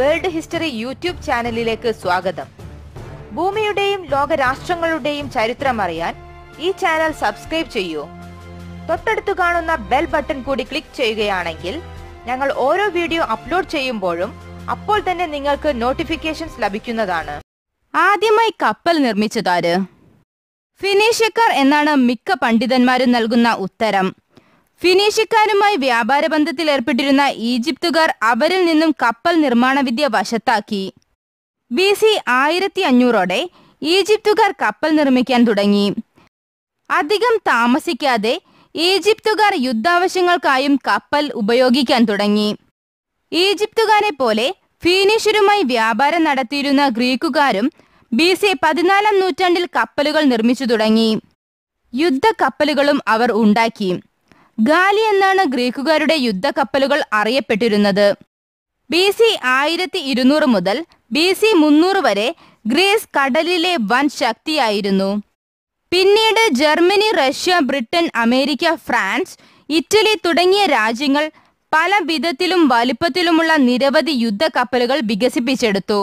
World history YouTube ചാനലിലേക്ക് സ്വാഗതം. ഭൂമിയുടെയും ലോകരാഷ്ട്രങ്ങളുടെയും ചരിത്രം അറിയാൻ ഈ ചാനൽ സബ്സ്ക്രൈബ് ചെയ്യൂ. തൊട്ടടുത്ത് കാണുന്ന ബെൽ ബട്ടൺ കൂടി ക്ലിക്ക് ചെയ്യുകയാണെങ്കിൽ ഞങ്ങൾ ഓരോ വീഡിയോ അപ്ലോഡ് ചെയ്യുമ്പോഴും അപ്പോൾ തന്നെ നിങ്ങൾക്ക് നോട്ടിഫിക്കേഷൻസ് ലഭിക്കുന്നതാണ്. ആദ്യമായി കപ്പൽ നിർമ്മിച്ചതാര്? ഫിനീഷ്യക്കാർ എന്നാണ് മിക്ക പണ്ഡിതന്മാരും നൽകുന്ന ഉത്തരം. ഫിനീഷ്യക്കാരുമായി വ്യാപാര ബന്ധത്തിൽ ഏർപ്പെട്ടിരുന്ന ഈജിപ്തുകാർ അവരിൽ നിന്നും കപ്പൽ നിർമ്മാണ വിദ്യ വശത്താക്കി. ബി സി ആയിരത്തി അഞ്ഞൂറോടെ ഈജിപ്തുകാർ കപ്പൽ നിർമ്മിക്കാൻ തുടങ്ങി. അധികം താമസിക്കാതെ ഈജിപ്തുകാർ യുദ്ധാവശ്യങ്ങൾക്കായും കപ്പൽ ഉപയോഗിക്കാൻ തുടങ്ങി. ഈജിപ്തുകാരെ പോലെ ഫീനീഷ്യരുമായി വ്യാപാരം നടത്തിയിരുന്ന ഗ്രീക്കുകാരും ബി സി പതിനാലാം നൂറ്റാണ്ടിൽ കപ്പലുകൾ നിർമ്മിച്ചു തുടങ്ങി. യുദ്ധ കപ്പലുകളും അവർ ഉണ്ടാക്കി. ഗാലി എന്നാണ് ഗ്രീക്കുകാരുടെ യുദ്ധക്കപ്പലുകൾ അറിയപ്പെട്ടിരുന്നത്. ബി സി ആയിരത്തി ഇരുന്നൂറ് മുതൽ ബി സി മുന്നൂറ് വരെ ഗ്രീസ് കടലിലെ വൻ ശക്തിയായിരുന്നു. പിന്നീട് Germany Russia Britain America France Italy തുടങ്ങിയ രാജ്യങ്ങൾ പല വിധത്തിലും വലിപ്പത്തിലുമുള്ള നിരവധി യുദ്ധക്കപ്പലുകൾ വികസിപ്പിച്ചെടുത്തു.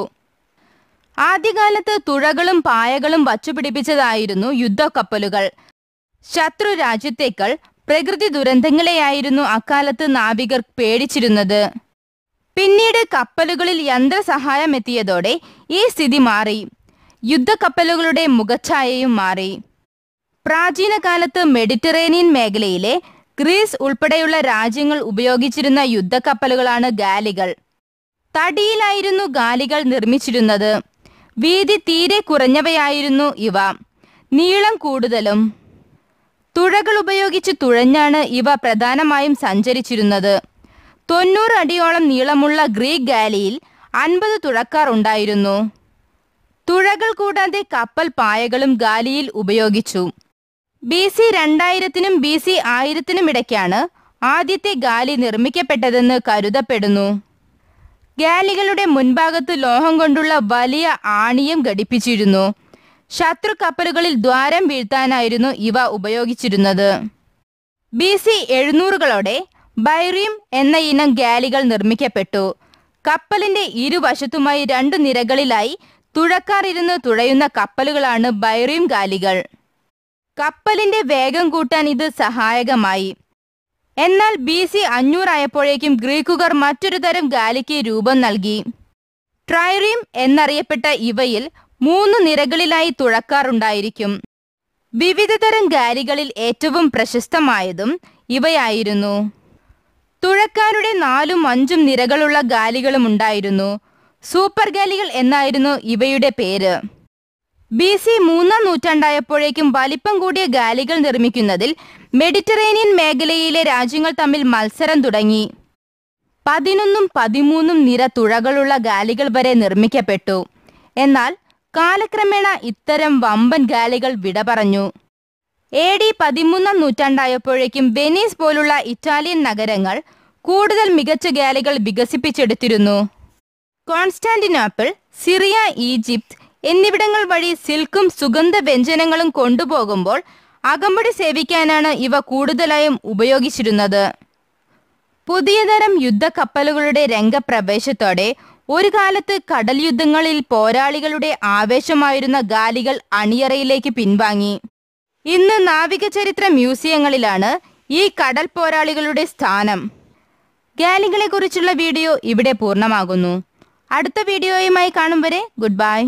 ആദ്യകാലത്ത് തുഴകളും പായകളും വച്ചുപിടിപ്പിച്ചതായിരുന്നു യുദ്ധക്കപ്പലുകൾ. ശത്രു രാജ്യത്തേക്കാൾ പ്രകൃതി ദുരന്തങ്ങളെയായിരുന്നു അക്കാലത്ത് നാവികർ പേടിച്ചിരുന്നത്. പിന്നീട് കപ്പലുകളിൽ യന്ത്രസഹായം എത്തിയതോടെ ഈ സ്ഥിതി മാറി. യുദ്ധക്കപ്പലുകളുടെ മുഖഛായയും മാറി. പ്രാചീന കാലത്ത് മെഡിറ്ററേനിയൻ മേഖലയിലെ ഗ്രീസ് ഉൾപ്പെടെയുള്ള രാജ്യങ്ങൾ ഉപയോഗിച്ചിരുന്ന യുദ്ധക്കപ്പലുകളാണ് ഗാലികൾ. തടിയിലായിരുന്നു ഗാലികൾ നിർമ്മിച്ചിരുന്നത്. വീതി തീരെ കുറഞ്ഞവയായിരുന്നു ഇവ. നീളം കൂടുതലും തുഴകൾ ഉപയോഗിച്ച് തുഴഞ്ഞാണ് ഇവ പ്രധാനമായും സഞ്ചരിച്ചിരുന്നത്. തൊണ്ണൂറ് അടിയോളം നീളമുള്ള ഗ്രീക്ക് ഗാലിയിൽ അൻപത് തുഴക്കാർ ഉണ്ടായിരുന്നു. തുഴകൾ കൂടാതെ കപ്പൽ പായകളും ഗാലിയിൽ ഉപയോഗിച്ചു. ബി സി രണ്ടായിരത്തിനും ബി സി ആയിരത്തിനും ഇടയ്ക്കാണ് ആദ്യത്തെ ഗാലി നിർമ്മിക്കപ്പെട്ടതെന്ന് കരുതപ്പെടുന്നു. ഗാലികളുടെ മുൻഭാഗത്ത് ലോഹം കൊണ്ടുള്ള വലിയ ആണിയും ഘടിപ്പിച്ചിരുന്നു. ശത്രു കപ്പലുകളിൽ ദ്വാരം വീഴ്ത്താനായിരുന്നു ഇവ ഉപയോഗിച്ചിരുന്നത്. ബി സി എഴുന്നൂറുകളോടെ ബൈറീം എന്ന ഇനം ഗാലികൾ നിർമ്മിക്കപ്പെട്ടു. കപ്പലിന്റെ ഇരുവശത്തുമായി രണ്ട് നിരകളിലായി തുഴക്കാർ ഇരുന്ന് തുഴയുന്ന കപ്പലുകളാണ് ബൈറീം ഗാലികൾ. കപ്പലിന്റെ വേഗം കൂട്ടാൻ ഇത് സഹായകമായി. എന്നാൽ ബി സി അഞ്ഞൂറായപ്പോഴേക്കും ഗ്രീക്കുകാർ മറ്റൊരു തരം ഗാലിക്ക് രൂപം നൽകി. ട്രൈറീം എന്നറിയപ്പെട്ട ഇവയിൽ മൂന്ന് നിരകളിലായി തുഴക്കാറുണ്ടായിരിക്കും വിവിധതരം ഗാലികളിൽ ഏറ്റവും പ്രശസ്തമായതും ഇവയായിരുന്നു. തുഴക്കാരുടെ നാലും അഞ്ചും നിരകളുള്ള ഗാലികളും ഉണ്ടായിരുന്നു. സൂപ്പർ ഗാലികൾ എന്നായിരുന്നു ഇവയുടെ പേര്. ബി സി മൂന്നാം നൂറ്റാണ്ടായപ്പോഴേക്കും വലിപ്പം കൂടിയ ഗാലികൾ നിർമ്മിക്കുന്നതിൽ മെഡിറ്ററേനിയൻ മേഖലയിലെ രാജ്യങ്ങൾ തമ്മിൽ മത്സരം തുടങ്ങി. പതിനൊന്നും പതിമൂന്നും നിര തുഴകളുള്ള ഗാലികൾ വരെ നിർമ്മിക്കപ്പെട്ടു. എന്നാൽ കാലക്രമേണ ഇത്തരം വമ്പൻ ഗാലികൾ വിട പറഞ്ഞു. എ ഡി പതിമൂന്നാം നൂറ്റാണ്ടായപ്പോഴേക്കും വെനീസ് പോലുള്ള ഇറ്റാലിയൻ നഗരങ്ങൾ കൂടുതൽ മികച്ച ഗാലികൾ വികസിപ്പിച്ചെടുത്തിരുന്നു. കോൺസ്റ്റാന്റിനോപ്പിൾ സിറിയ ഈജിപ്ത് എന്നിവിടങ്ങൾ വഴി സിൽക്കും സുഗന്ധ വ്യഞ്ജനങ്ങളും കൊണ്ടുപോകുമ്പോൾ അകമ്പടി സേവിക്കാനാണ് ഇവ കൂടുതലായും ഉപയോഗിച്ചിരുന്നത്. പുതിയതരം യുദ്ധക്കപ്പലുകളുടെ രംഗപ്രവേശത്തോടെ ഒരു കാലത്ത് കടൽ യുദ്ധങ്ങളിൽ പോരാളികളുടെ ആവേശമായിരുന്ന ഗാലികൾ അണിയറയിലേക്ക് പിൻവാങ്ങി. ഇന്ന് നാവിക ചരിത്ര മ്യൂസിയങ്ങളിലാണ് ഈ കടൽ പോരാളികളുടെ സ്ഥാനം. ഗാലികളെക്കുറിച്ചുള്ള വീഡിയോ ഇവിടെ പൂർണമാകുന്നു. അടുത്ത വീഡിയോയുമായി കാണും വരെ ഗുഡ് ബൈ.